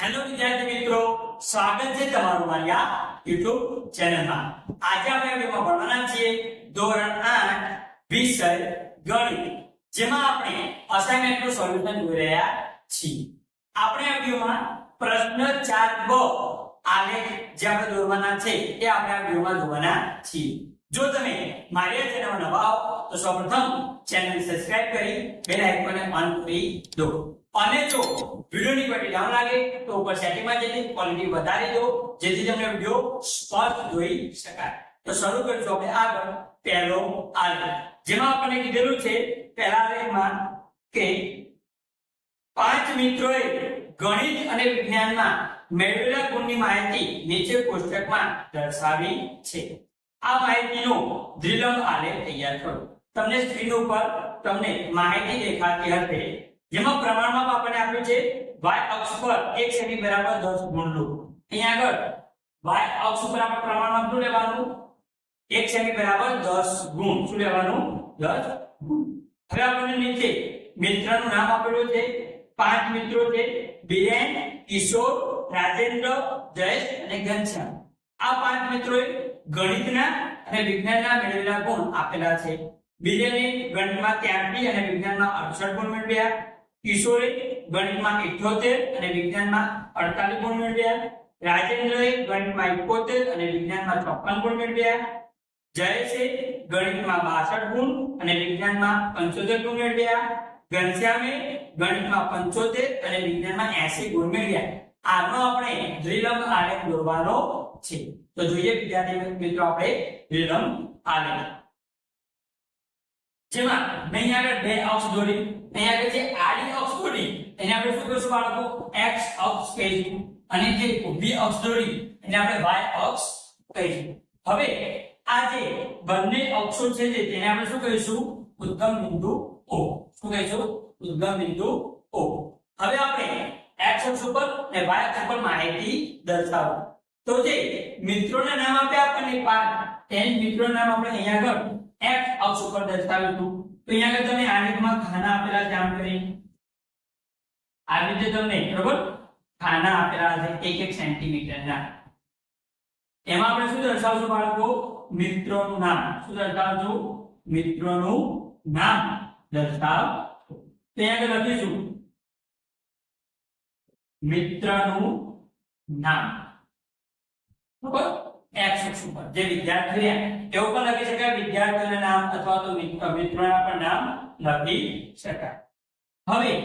Hello વિદ્યાર્થી મિત્રો, સ્વાગત છે તમારું મારી આ YouTube ચેનલમાં. આજે આપણે વિડીયોમાં ભણવાના છીએ ધોરણ 8 વિષય ગણિત, જેમાં આપણે અસાઇનમેન્ટનું સોલ્યુશન જોઈ રહ્યા છીએ. આપણે આ વિડીયોમાં પ્રશ્ન 4 બ આલેખ જે આપણે દોરવાના છે એ આપણે આ વિડીયોમાં જોવાના છીએ. જો તમે મારી ચેનલ નવા હો, તો સૌપ્રથમ ચેનલ સબસ્ક્રાઇબ કરી બેલ આઇકોનને ઓન કરી દો. અને જો વિડિયોની ક્વોલિટી ડાઉન લાગે, તો ઉપર સેટિંગમાં જઈને ક્વોલિટી વધારી દો, જેથી તમને વિડિયો સ્પષ્ટ જોઈ શકાય. તો શરૂ કરીશું આપણે આગળ, પહેલો આલેખ. જેમાં આપણને કીધેલું છે, પહેલા આલેખમાં કે પાંચ મિત્રોએ ગણિત અને વિજ્ઞાનમાં મેળવેલા ગુણની માહિતી નીચે કોષ્ટકમાં દર્શાવી છે. આ માહિતીનો દ્વિલંબ આલેખ તૈયાર કરો. તમને સ્ક્રીન ઉપર તમને માહિતી દેખાતી હશે. જેમાં પ્રમાણમાં આપણને આપ્યું છે, y અક્ષ પર 1 સેમી બરાબર 10 ગુણ લો અહીંયા આગળ, y અક્ષ ઉપર આપણે પ્રમાણમાં શું લેવાનું? 1 સેમી બરાબર 10 ગુણ. શું લેવાનું? 10 ગુણ. હવે આપણને નીચે મિત્રનું નામ આપેલું છે, પાંચ મિત્રો છે, બિરેન, કિશોર, રાજેન્દ્ર, જયેશ અને ઘનશ્યામ. આ પાંચ મિત્રોએ ગણિતના અને વિજ્ઞાનના મેળવેલા ગુણ આપેલા છે. બીજેને ગણિતમાં 83 અને વિજ્ઞાનમાં 68 ગુણ મેળવ્યા. કિશોરે ગણિતમાં 78 અને વિજ્ઞાનમાં 48 ગુણ મેળવ્યા. રાજેન્દ્રએ ગણિતમાં 71 અને વિજ્ઞાનમાં 56 ગુણ મેળવ્યા. જયેશે ગણિતમાં 62 ગુણ અને વિજ્ઞાનમાં 75 ગુણ મેળવ્યા. ઘનશ્યામે ગણિતમાં 75 અને વિજ્ઞાનમાં 80 ગુણ મેળવ્યા. આનો આપણે દ્વિલંબ આલેખ દોરવાનો છે. તો જોઈએ વિદ્યાર્થી મિત્રો આપણે દ્વિલંબ આલેખ. જેમાં મેં આગળ બે અક્ષ દોરી અહીંયા આગળ જે આડી અક્ષ દોરી, એને આપણે શું કહીશું બાળકો? X અક્ષ કહીશું. અને જે ઊભી અક્ષ દોરી, એને આપણે y અક્ષ કહીશું. હવે આ જે બંને અક્ષો છે તેને આપણે શું કહીશું? ઉદ્ગમ બિંદુ O. શું કહીશું? ઉદ્ગમ બિંદુ O. હવે આપણે x અક્ષ ઉપર અને y અક્ષ ઉપર માહિતી દર્શાવો. તો જે મિત્રોના નામ આપ્યા આપણને પાઠ તેન મિત્રોના નામ આપણે અહીંયા આગળ x અક્ષ ઉપર દર્શાવ્યું તો અહીંયા આગળ તમે આલેખમાં ખાના આપેલા છે, આમ કરી આ રીતે તમને, બરોબર? ખાના આપેલા છે, એક એક સેન્ટીમીટરના એમાં આપણે શું દર્શાવશું બાળકો? મિત્રોનું નામ. શું દર્શાવશું? મિત્રોનું નામ દર્શાવ તો અહીંયા આગળ લખીશું. મિત્રનું નામ. બરોબર? એક્સ અક્ષ ઉપર. જે વિદ્યાર્થી રહ્યા એવું પણ લખી શકાય, વિદ્યાર્થીઓના નામ અથવા તો મિત્ર- મિત્રોના પણ નામ લખી શકાય. હવે,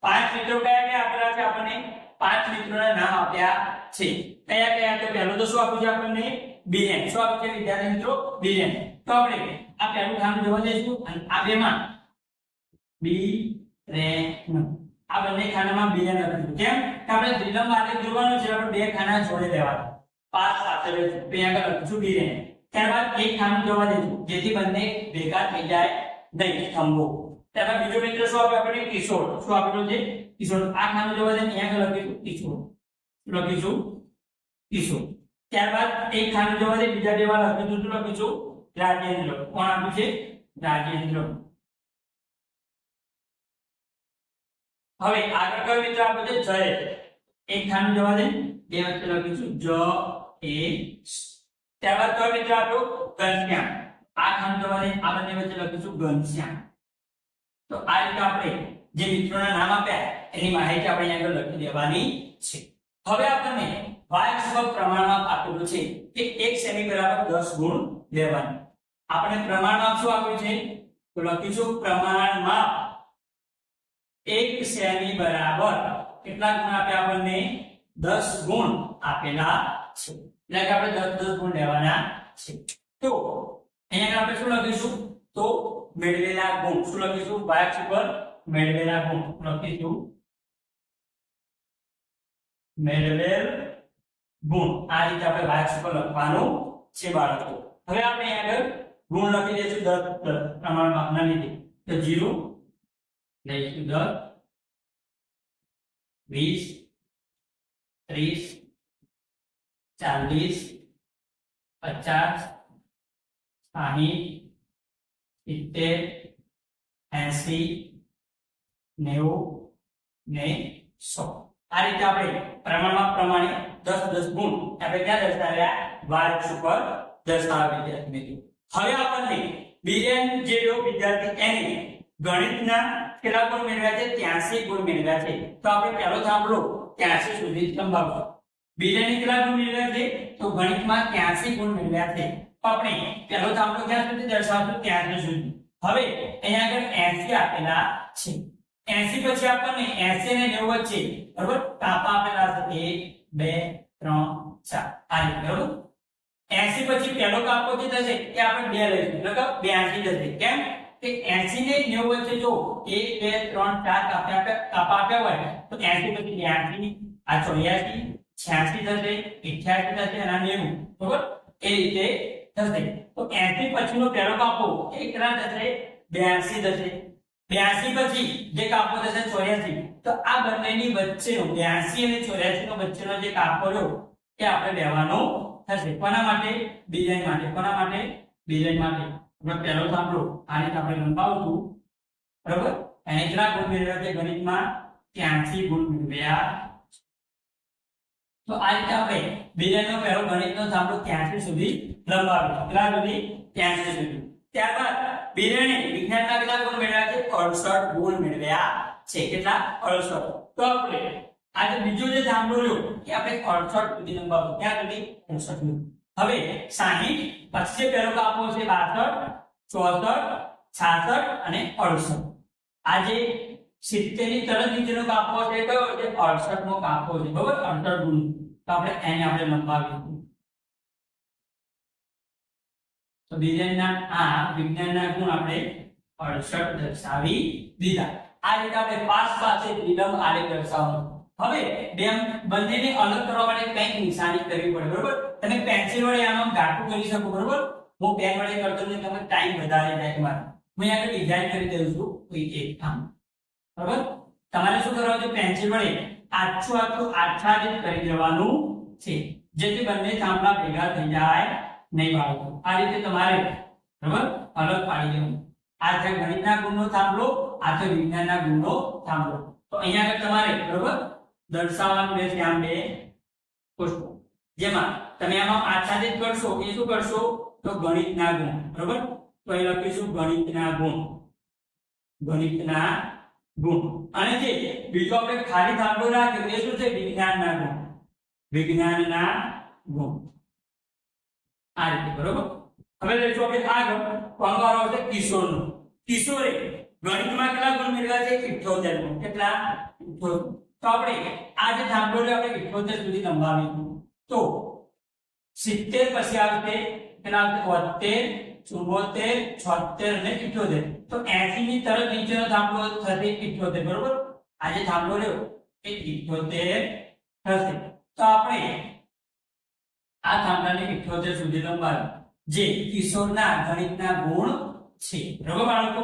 પાંચ મિત્રો કયા કયા આપેલા છે? આપણને પાંચ મિત્રોના નામ આપ્યા છે. કયા કયા? તો પહેલું તો શું આપ્યું છે આપણને? બીએન. શું આપ્યું છે વિદ્યાર્થી મિત્રો? બીએન. તો આપણે આ પહેલું ખાનું જોવા જઈશું. અને આ બેમાં બી રેન આ બંને ખાનામાં બીએન લખીશું કેમ? કે આપણે ત્રિલંબ આલેખ જોવાનું છે, આપણે બે ખાના જોડે લેવાના પાંચ સાથે બે તો આગળ લખીશું બીએન ત્યારબાદ એક ખાનું જોવા દીધું, જેથી બંને ભેગા થઈ જાય નહીં થંભો. ત્યારબાદ બીજો મિત્ર શું આપ્યો આપણે? કિશોર. શું આપેલો છે? કિશોર. આ ખાનું જોવા દઈએ અહીંયા આગળ લખીશું, કિશોર. લખીશું, કિશોર. ત્યારબાદ એક ખાનું જોવા દઈએ બીજા જેવા લખીશું શું? લખીશું રાજેન્દ્ર. કોણ આપ્યું છે? રાજેન્દ્ર. હવે આગળ કયો મિત્ર આપણે છે? જય એક ખાનું જવા દે. બે વચ્ચે લખીશું જ, એ ત્યારબાદ કયો મિત્ર આપ્યો ઘનશ્યામ. આ ખાનું જવા દે. આ બંને વચ્ચે લખીશું ઘનશ્યામ. તો આ રીતે આપણે જે મિત્રોના નામ આપ્યા, એની માહિતી આપણે અહીંયા આગળ લખી દેવાની છે. હવે આપણને y પ્રમાણમાં આપેલું છે કે 1 સેમી બરાબર 10 ગુણ લેવાનું. આપણે પ્રમાણમાં શું આપ્યું છે? તો લખીશું પ્રમાણમાં 1 સેમી બરાબર કેટલા ગુણ આપ્યા આપણને? 10 ગુણ આપેલા છે. એટલે કે આપણે 10 10 ગુણ લેવાના છે. તો અહીંયા આપણે શું લખીશું? તો મેળવેલા ગુણ. શું લખીશું? બાયક્સ ઉપર મેળવેલા ગુણ. લખીશું? મેળવેલ ગુણ. આ રીતે આપણે બાયક્સ ઉપર લખવાનું છે બાળકો. હવે આપણે આગળ ગુણ લખી દઈશું. દસ દસ પ્રમાણમાં લીધે. તો જીરો લઈશું દસ વીસ ત્રીસ ચાલીસ પચાસ સાહીઠ સિત્તેર એસી નેવું ને સો આ રીતે આપણે પ્રમાણમાં પ્રમાણે દસ દસ ગુણ આપણે ક્યાં દર્શાવ્યા? વાર્ષ ઉપર દર્શાવ્યા વિદ્યાર્થી મિત્રો. હવે આપણને બિરેન જે રહ્યો વિદ્યાર્થી એને ગણિતના કેટલા ગુણ મેળવ્યા છે? ત્યાંસી ગુણ મેળવ્યા છે. તો આપણે પહેલો સાંભળો ત્યાંસી સુધી લંબાવો બીજાને કેટલા ગુણ મેળવ્યા છે? તો ગણિતમાં ત્યાંસી ગુણ મેળવ્યા છે. આપણે પહેલો સાંભળો ક્યાં સુધી દર્શાવશું? ત્યાંસી સુધી. હવે અહીંયા આગળ 80 આપેલા છે. 80 પછી આપણને 80 અને 90 વચ્ચે, બરોબર? કાપા આપેલા છે. 1 2 3 4 આ બરોબર? 80 પછી પહેલો કાપો જે થશે, એ આપણે બે લઈશું. એટલે કે 82 થશે કેમ? કે 80 ને 90 વચ્ચે જો 1 2 3 4 કાપા આપ્યા કાપા આપ્યા હોય, તો 80 પછી 82 આ 84 86 થશે 88 થશે અને આ 90 બરોબર? એ રીતે થશે. તો 80 પછીનો પહેલો કાપો એ કેટલા થશે 82 થશે. 82 પછી જે કાપો થશે 84 તો આ બંનેની વચ્ચેનો 82 અને 84 નો વચ્ચેનો જે કાપો રહ્યો, એ આપણે લેવાનો થશે. કોના માટે? ડિઝાઇન માટે. કોના માટે? ડિઝાઇન માટે. આપણે પહેલો સાંભળો આને આપણે લંબાવશું, બરાબર? કેટલા ગુણ મેળવ્યા છે ગણિતમાં 83 ગુણ મેળવ્યા. તો આ રીતે આપણે બીજાનો પહેલો ગણિતનો સાંભળો 83 સુધી લંબાવ્યો. કેટલા સુધી? 83 સુધી. ત્યારબાદ બીજાને વિજ્ઞાનના કેટલા ગુણ મેળવ્યા છે? 68 ગુણ મેળવ્યા છે. કેટલા? 68 તો આપણે આજે બીજું જે સાંભળ્યું કે આપણે 68 સુધી લંબાવ્યો. ક્યાં સુધી? 68 સુધી. હવે 60 પછી જે પહેલો કાપો છે 62 64 66 અને 68 આજે 70 ની તરત નીચેનો કાપો છે કયો? છે 68 નો કાપો છે, બરોબર? 68 ગુણ. તો આપણે એને આપણે લંબાવીશું તો વિજ્ઞાનના આ વિજ્ઞાનના ગુણ આપણે 68 દર્શાવી દીધા. આ રીતે આપણે પાસ પાસે વિલંબ આલેખ દર્શાવવાનો. હવે બે બંનેને અલગ કરવા માટે કંઈક નિશાની કરવી પડે, બરોબર? તમે પેન્સિલ વડે આમાં ગાટું કરી શકો, બરોબર? હું પેન વડે કરતો ને તમે ટાઈમ વધારે જાય તમારો હું અહીંયા ડિઝાઇન કરી દઉં છું, કોઈ એક કામ. બરોબર? તમારે શું કરવાનું છે? પેન્સિલ વડે આછું આછું આચ્છાદિત કરી દેવાનું છે, જેથી બંને થાંભલા ભેગા થઈ જાય, નહીં બાળકો આ રીતે તમારે, બરોબર? અલગ પાડી દેવું આ છે ગણિતના ગુણનો થાંભલો, આ છે વિજ્ઞાનના ગુણનો થાંભલો. તો અહીંયા આગળ તમારે, બરોબર? દર્શાવવાનું રહેશે આમ બે કોષ્ટકો. જેમાં તમે આમાં આચ્છાદિત કરશો, એ શું કરશો? તો ગણિતના ગુણ, બરોબર? તો અહીં લખીશું ગણિતના ગુણ. ગણિતના ગુણ. અને જે બીજો આપણે ખાલી થાંભલો રાખ્યો, એ શું છે? વિજ્ઞાનના ગુણ. વિજ્ઞાનના ગુણ. આ રીતે, બરોબર? હવે લઈશું આપણે આગળ. પંગારો છે કિશોરનો. કિશોરે ગણિતમાં કેટલા ગુણ મેળવ્યા છે? 78 ગુણ. કેટલા? 78 તો આપણે આ જે થાંભલો આપણે 78 સુધી લંબાવીશું. તો 70 પછી આવશે કેટલા આવશે 72 74 76 અને 78 તો એસી ની તરત નીચેનો થાંભલો થશે 78 બરોબર? આજે થાંભલો રહ્યો, એ 78 થશે. તો આપણે આ થાંભલાને 78 સુધી લંબાવ્યો, જે કિશોરના ગણિતના ગુણ છે. બરોબર બાળકો?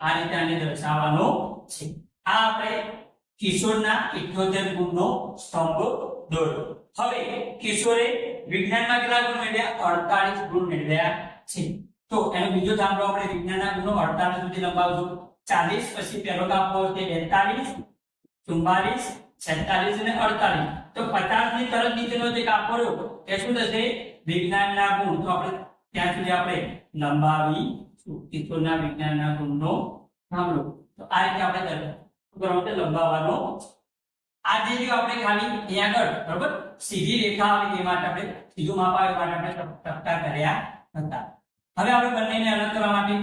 આ રીતે આને દર્શાવવાનો છે. આ આપણે કિશોરના 78 ગુણનો સ્તંભ દોર્યો. હવે કિશોરે વિજ્ઞાનમાં કેટલા ગુણ મેળવ્યા? 48 ગુણ મેળવ્યા છે. તો એનો બીજો થાંભલો આપણે વિજ્ઞાનના ગુણો 48 સુધી લંબાવશું. 40 પછી પહેલો કાપો છે 42 44 46 અને 48 તો 50 ની તરત નીચેનો જે કાપો રહ્યો એ શું થશે? વિજ્ઞાનના ગુણ. તો આપણે ત્યાં સુધી આપણે લંબાવી કિશોરના વિજ્ઞાનના ગુણનો સાંભળો તો આ રીતે આપણે કરવાનું લંબાવવાનો આ જે રહ્યું આપણે ખાલી અહીંયા આગળ, બરોબર? સીધી રેખા આવે એ માટે આપણે સીધું માપ આવે માટે આપણે ટપકા કર્યા હતા. હવે આપણે બંનેને અલગ કરવા માટે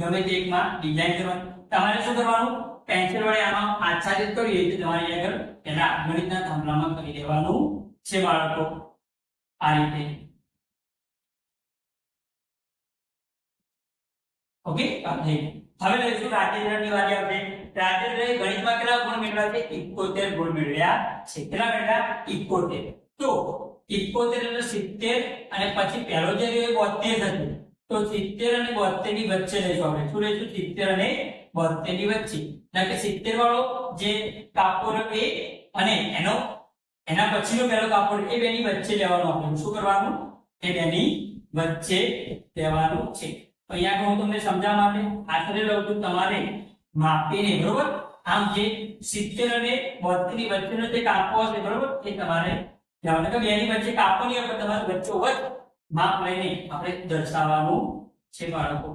ગમે તે એકમાં ડિઝાઇન કરવાની. તમારે શું કરવાનું? પેન્સિલ વડે આમાં આચ્છાદિત કરીએ તો તમારે આગળ પહેલા ગણિતના થાંભલામાં કરી દેવાનું છે બાળકો. આ રીતે. ઓકે? આ થઈ ગયું. હવે લઈશું રાજેન્દ્રની વારી આપણે રાજેન્દ્રએ ગણિતમાં કેટલા ગુણ મેળવ્યા છે? 71 ગુણ મેળવ્યા છે. કેટલા મેળવ્યા? 71 તો 71 એટલે 70 અને પછી પહેલો જે રહ્યો એ 72 થશે તો 70 અને 72 ની વચ્ચે લઈશું આપણે. શું લઈશું 70 અને 72 ની વચ્ચે. એટલે કે 70 વાળો જે કાપડ એ અને એનો, એના પછીનો પહેલો કાપડ એ બેની વચ્ચે લેવાનો આપણે. શું કરવાનું? એ બેની વચ્ચે લેવાનું છે. અહીંયા હું તમને સમજાવવા માટે આશરે લઉં તમારે માપીને, બરોબર? આમ જે સિત્તેર અને બોતેરની વચ્ચેનો જે કાપો હશે, બરોબર? એ તમારે ધ્યાન કે બેની વચ્ચે કાપો નહીં હોય પણ તમારે વચ્ચે વચ માપ લઈને આપણે દર્શાવવાનું છે બાળકો.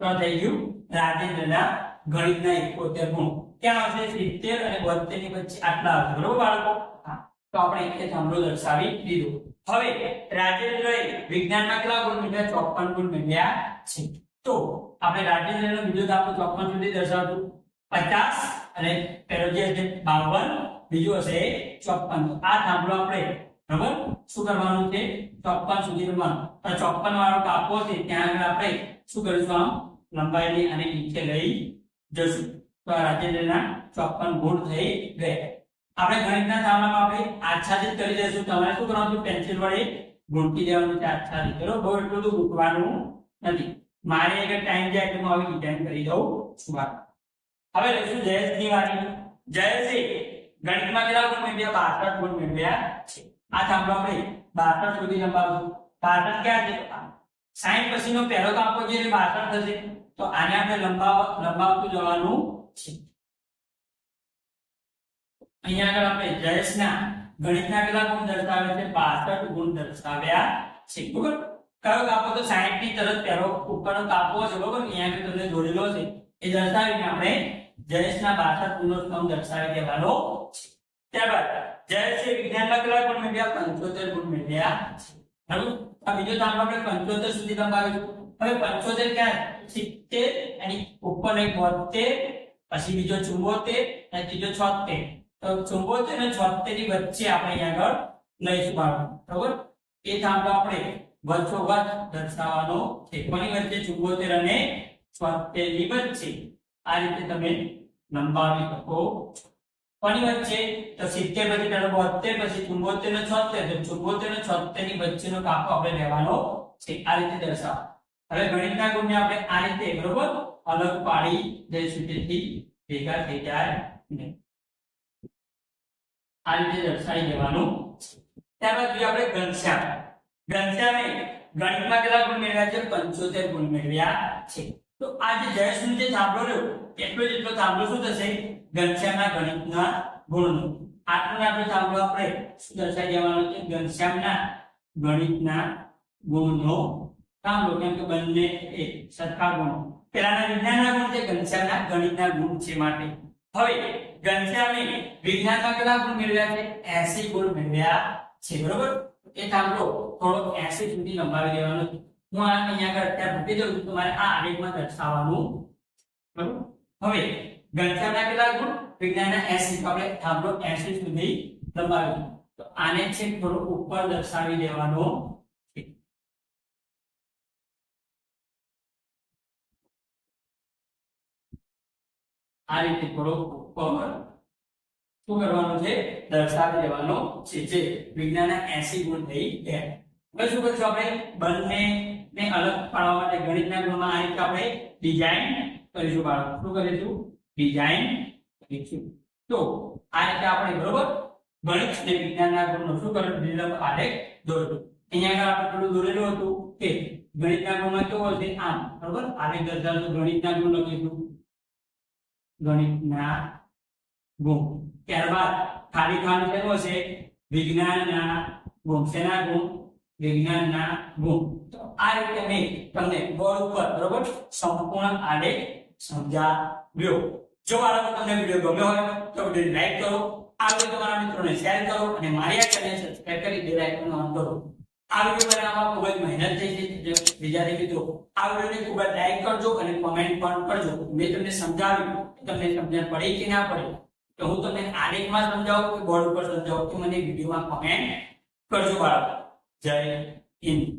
તો થઈ ગયું. રાજેન્દ્રના ગણિતના એકોતેર ગુણ. ક્યાં આવશે સિત્તેર અને બોતેરની વચ્ચે આટલા આવશે બરોબર બાળકો? તો આપણે એક સાંભળો દર્શાવી દીધું. હવે રાજેન્દ્રએ વિજ્ઞાનમાં કેટલા ગુણ મેળવ્યા? ચોપન ગુણ મેળવ્યા છે. તો આપણે રાજેન્દ્રનો બીજો દાખલો ચોપન સુધી દર્શાવતું પચાસ અને પેલો જે છે બાવન, બીજું હશે ચોપન. આ દાખલો આપણે બરાબર શું કરવાનું છે? ચોપન સુધી રમવાનું. અને ચોપન વાળો કાપો છે, ત્યાં આગળ આપણે શું કરીશું આમ? લંબાઈને અને નીચે લઈ જશું. તો આ રાજેન્દ્રના ચોપન ગુણ થઈ ગયા. આપણે ગણિતના થાંભલામાં આપણે આચ્છાદિત કરી દઈશું. તમારે શું કરવાનું છે? પેન્સિલ વડે ગુણતી દેવાનું છે આચ્છાદિત. બહુ એટલું બધું ગૂંટવાનું નથી. મારે એક ટાઈમ જાય એટલે હું આવી ડિઝાઇન કરી દઉં. છું હવે લઈશું જયેશની વારી જયેશે ગણિતમાં કેટલા ગુણ મેળવ્યા? બાસઠ ગુણ મેળવ્યા છે. આ થાંભલો આપણે. બાસઠ સુધી લંબાવશું. બાસઠ ક્યાં છે? સાઈઠ પછીનો પહેલો કાપો જે બાસઠ થશે. તો આને આપણે લંબાવ, લંબાવતું જવાનું છે. અહીંયા આગળ આપણે જયેશના ગણિતના કેટલા ગુણ દર્શાવે છે? બાસઠ ગુણ દર્શાવ્યા છે. બરોબર? કયો કાપો તો 60 ની તરત પહેલો ઉપરનો કાપો છે, બરોબર? અહીંયા આગળ તમને જોડેલો છે. એ દર્શાવીને આપણે જયેશના 62 ગુણનો સ્તંભ દર્શાવી દેવાનો છે. ત્યારબાદ, જયેશે વિજ્ઞાનમાં કેટલા ગુણ મેળવ્યા? 75 ગુણ મેળવ્યા બરાબર? આ બીજો દાખલો આપણે 75 સુધી લંબાવીશું હવે 75 ક્યાં 70 અને ઉપર એક 72 પછી બીજો 74 અને ત્રીજો 76 તો 74 અને 76 ની વચ્ચે આપણે આગળ લઈશું બાળકો બરાબર? એ થાંભલો આપણે વચ્ચોવચ દર્શાવવાનો છે. કોની વચ્ચે? ચુંબોતેર અને છોતેરની વચ્ચે. આ રીતે તમે લંબાવી શકો. કોની વચ્ચે? તો સિત્તેર પછી પેલો બોતેર પછી ચુંબોતેર ને છોતેર. તો 74 અને 76 ની વચ્ચેનો કાપો આપણે લેવાનો છે. આ રીતે દર્શાવો. હવે ગણિતના ગુણને આપણે આ રીતે, બરોબર, અલગ પાડી દઈશું. તેથી ભેગા થઈ જાય નહીં. આ રીતે દર્શાવી દેવાનું ત્યારબાદ જોઈએ આપણે ઘનશ્યામ. ઘનશ્યામે ગણિતમાં કેટલા ગુણ મેળવ્યા છે? પંચોતેર ગુણ મેળવ્યા છે. તો આ જે જયેશનું જે થાંભલો રહ્યો. એટલો જેટલો થાંભલો શું થશે? ઘનશ્યામના ગણિતના ગુણનો. આટલું આપણે થાંભલો આપણે શું દર્શાવી દેવાનો છે? ઘનશ્યામના ગણિતના ગુણનો થાંભલો. કેમ કે બંને એ સરખા ગુણ. પેલાના વિજ્ઞાનના ગુણ છે, ઘનશ્યામના ગણિતના ગુણ છે માટે. હવે ઘનશ્યામે વિજ્ઞાનમાં કેટલા ગુણ મેળવ્યા છે? 80 ગુણ મેળવ્યા છે, બરોબર? એ થાંભલો થોડો 80 સુધી લંબાવી દેવાનો હું આ અહીંયા આગળ અત્યારે મૂકી દઉં છું, તમારે આ આલેખમાં દર્શાવવાનું બરોબર? હવે, ઘનશ્યામના કેટલા ગુણ? વિજ્ઞાનના 80 તો આપણે થાંભલો 80 સુધી લંબાવી તો આને છે થોડો ઉપર દર્શાવી દેવાનો આ રીતે થોડો ઉપર શું કરવાનું છે? દર્શાવી દેવાનો છે. જે વિજ્ઞાનના 80 ગુણ થઈ ગયા. હવે શું કરીશું આપણે? બંને ને અલગ પાડવા માટે ગણિતના ગુણમાં આ રીતે આપણે ડિઝાઇન કરીશું બાળકો. શું કરીશું? ડિઝાઇન કરીશું. તો આ રીતે આપણે બરોબર ગણિત અને વિજ્ઞાનના ગુણનો શું કર્યું? નિલંબ આલેખ દોર્યો. અહીંયા આગળ આપણે થોડું દોરેલું હતું કે ગણિતના ગુણમાં કેવો હશે? આમ. બરોબર? આલેખ દર્શાવતું ગણિતના ગુણ લખીશું ગણિતના ગુણ ત્યારબાદ ખાલી ખાનું કેવો છે? વિજ્ઞાનના ગુણ શેના ગુણ વિજ્ઞાનના ગુણ તો આ રીતે મેં તમને બોર્ડ ઉપર, બરોબર? સંપૂર્ણ આલેખ સમજાવ્યો. જો બાળકો તમને વીડિયો ગમ્યો હોય, તો વીડિયો લાઈક કરો. આ વીડિયો તમારા મિત્રોને શેર કરો અને મારી આ ચેનલ સબસ્ક્રાઇબ કરી બેલ આઇકન ઓન કરો. આ વીડિયો બનાવવામાં ખૂબ જ મહેનત થઈ છે. બીજાને મિત્રો, આ વિડીયોને ખૂબ જ લાઈક કરજો અને કોમેન્ટ પણ કરજો. મેં તમને સમજાવ્યું. તમને સમજણ પડી કે ના પડી? તો હું તમને આલેખમાં સમજાવું કે બોર્ડ ઉપર સમજાવું કે મને વિડીયોમાં કોમેન્ટ કરજો બાળકો. જય હિન્દ.